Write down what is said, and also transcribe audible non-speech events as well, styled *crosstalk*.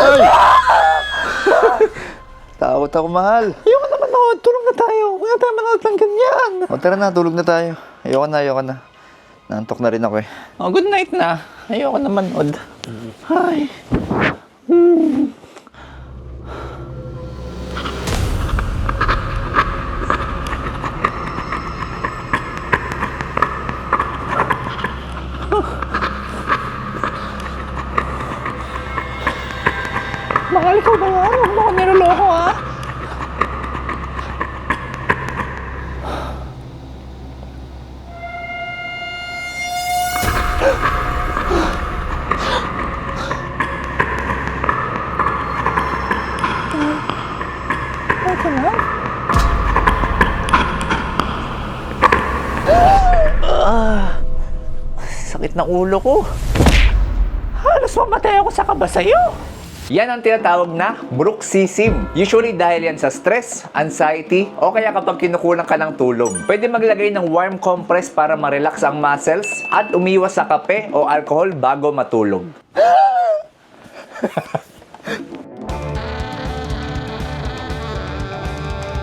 Ay! Takot ako, mahal. Ayoko na manood. Tulog na tayo. Huwag na tayo manood ng ganyan. O tara na, tulog na tayo. Ayoko na, ayoko na. Nantok na rin ako eh. Oh, good night na. Ayoko na manood. Ay. Mahal ko ba yan? Huwag mo ako niloloko ha? Ah, sakit ng ulo ko. Halos mamatay ako sa kaba sa'yo. Yan ang tinatawag na bruxism. Usually dahil yan sa stress, anxiety, o kaya kapag kinukulang ka ng tulog. Pwede maglagay ng warm compress para ma-relax ang muscles at umiwas sa kape o alcohol bago matulog. *laughs*